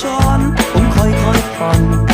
ช้อน ผมค่อยๆผ่อน